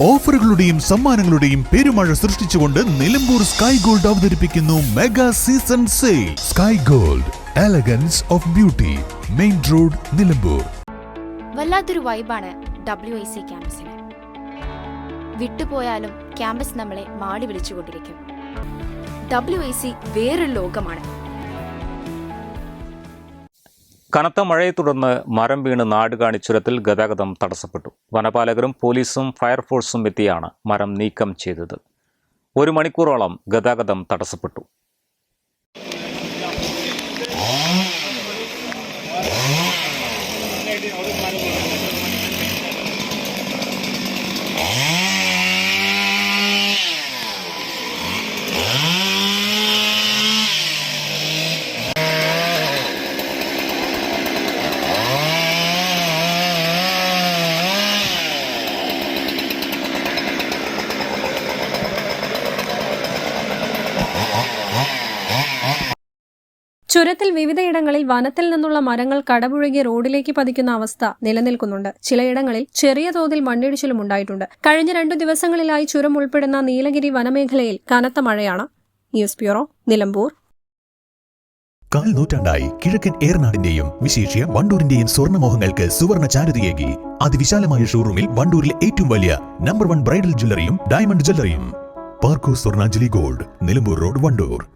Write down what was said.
ഓഫറുകളുടെയും സമ്മാനങ്ങളുടെയും പെരുമഴ സൃഷ്ടിച്ചുകൊണ്ട് നിലമ്പൂർ സ്കൈ ഗോൾഡ് അവതരിപ്പിക്കുന്നു mega season sale. Sky gold elegance of beauty main road Nilambur. വല്ലാത്തൊരു വൈബാണ് ഡബ്ല്യു ഐ സി ക്യാമ്പസിന്. വിട്ടുപോയാലും ക്യാമ്പസ് നമ്മളെ മാടി വിളിച്ചുകൊണ്ടിരിക്കും. ഡബ്ല്യു ഐ സി വേറൊരു ലോകമാണ്. കനത്ത മഴയെ തുടർന്ന് മരം വീണ് നാടുകാണി ചുരത്തിൽ ഗതാഗതം തടസ്സപ്പെട്ടു. വനപാലകരും പോലീസും ഫയർഫോഴ്സും എത്തിയാണ് മരം നീക്കം ചെയ്തത്. ഒരു മണിക്കൂറോളം ഗതാഗതം തടസ്സപ്പെട്ടു. ചുരത്തിൽ വിവിധയിടങ്ങളിൽ വനത്തിൽ നിന്നുള്ള മരങ്ങൾ കടപുഴകി റോഡിലേക്ക് പതിക്കുന്ന അവസ്ഥ നിലനിൽക്കുന്നുണ്ട്. ചിലയിടങ്ങളിൽ ചെറിയ തോതിൽ മണ്ണിടിച്ചിലും ഉണ്ടായിട്ടുണ്ട്. കഴിഞ്ഞ രണ്ടു ദിവസങ്ങളിലായി ചുരം ഉൾപ്പെടുന്ന നീലഗിരി വനമേഖലയിൽ കനത്ത മഴയാണ്. News bureau Nilambur. കാൽ കിഴക്കൻ ഏറനാടിന്റെയും വിശേഷ്യ വണ്ടൂരിന്റെയും സ്വർണമോഹങ്ങൾക്ക് സുവർണ ചാരുതയേകി അതിവിശാലമായ ഷോറൂമിൽ വണ്ടൂരിലെ ഏറ്റവും വലിയ നമ്പർ വൺ ബ്രൈഡൽ ജ്വല്ലറിയും diamond ജ്വല്ലറിയും. Parco Swarnanjali Gold Nilambur road Wandoor.